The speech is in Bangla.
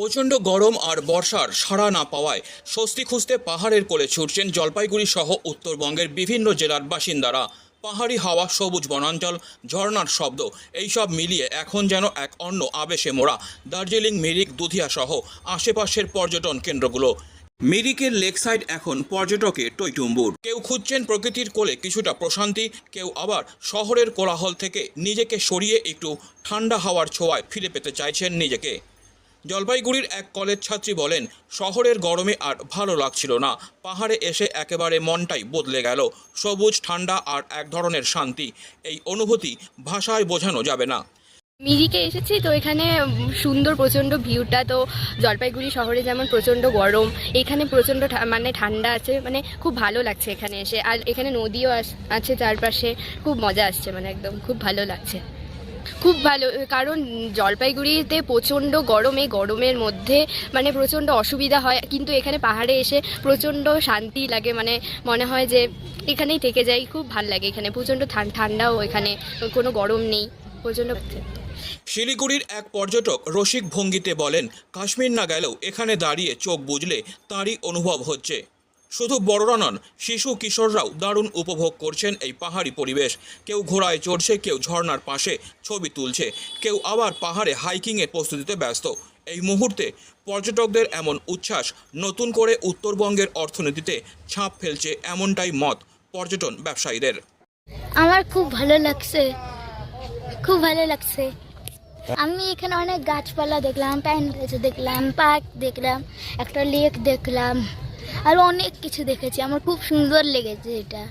প্রচণ্ড গরম আর বর্ষার সাড়া না পাওয়ায় স্বস্তি খুঁজতে পাহাড়ের কোলে ছুটছেন জলপাইগুড়ি সহ উত্তরবঙ্গের বিভিন্ন জেলার বাসিন্দারা। পাহাড়ি হাওয়া, সবুজ বনাঞ্চল ঝর্নার শব্দ, এইসব মিলিয়ে এখন যেন এক অন্য আবেশে মোড়া। দার্জিলিং, মিরিক, দুধিয়া সহ আশেপাশের পর্যটন কেন্দ্রগুলো। মিরিকের লেক সাইড এখন পর্যটকে টইটুম্বুর কেউ খুঁজছেন প্রকৃতির কোলে কিছুটা প্রশান্তি, কেউ আবার শহরের কোলাহল থেকে নিজেকে সরিয়ে একটু ঠান্ডা হাওয়ার ছোঁয়ায় ফিরে পেতে চাইছেন নিজেকে। জলপাইগুড়ির এক কলেজ ছাত্রী বলেন, শহরের গরমে আর ভালো লাগছিল না। পাহাড়ে এসে একেবারে মনটাই বদলে গেল। সবুজ, ঠান্ডা আর এক ধরনের শান্তি। এই অনুভূতি ভাষায় বোঝানো যাবে না। মিরিকে এসেছি তো এখানে, সুন্দর প্রচণ্ড ভিউটা। তো জলপাইগুড়ি শহরে যেমন প্রচণ্ড গরম, এখানে প্রচণ্ড মানে ঠান্ডা আছে মানে খুব ভালো লাগছে এখানে এসে। আর এখানে নদীও আছে চারপাশে, খুব মজা আসছে মানে একদম, খুব ভালো লাগছে। খুব ভালো, কারণ জলপাইগুড়িতে প্রচণ্ড গরমে, গরমের মধ্যে মানে প্রচণ্ড অসুবিধা হয়, কিন্তু এখানে পাহাড়ে এসে প্রচণ্ড শান্তি লাগে মানে মনে হয় যে এখানেই থেকে যাই খুব ভালো লাগে এখানে, প্রচণ্ড ঠান- ঠান্ডাও এখানে, কোনো গরম নেই, প্রচণ্ড শিলিগুড়ির এক পর্যটক রসিক ভঙ্গিতে বলেন, কাশ্মীর না গেলেও এখানে দাঁড়িয়ে চোখ বুঝলে তাঁরই অনুভব হচ্ছে। শুধু বড়রা নন, শিশু কিশোররাও দারুণ উপভোগ করছেন এই পাহাড়ি পরিবেশ। কেউ ঘোড়ায় চড়ছে, কেউ ঝর্ণার পাশে ছবি তুলছে, কেউ আবার পাহাড়ে হাইকিংয়ের প্রস্তুতিতে ব্যস্ত। এই মুহূর্তে পর্যটকদের এমন উচ্ছ্বাস, নতুন করে উত্তরবঙ্গের অর্থনীতিতে ছাপ ফেলছে এমনটাই মত পর্যটন ব্যবসায়ীদের। আমার খুব ভালো লাগছে, খুব ভালো লাগছে। আমি এখানে অনেক গাছপালা দেখলাম প্যান দেখলাম, পার্ক দেখলাম, একটা লেক দেখলাম। আর অনেক কিছু দেখেছি। আমার খুব সুন্দর লেগেছে এটা।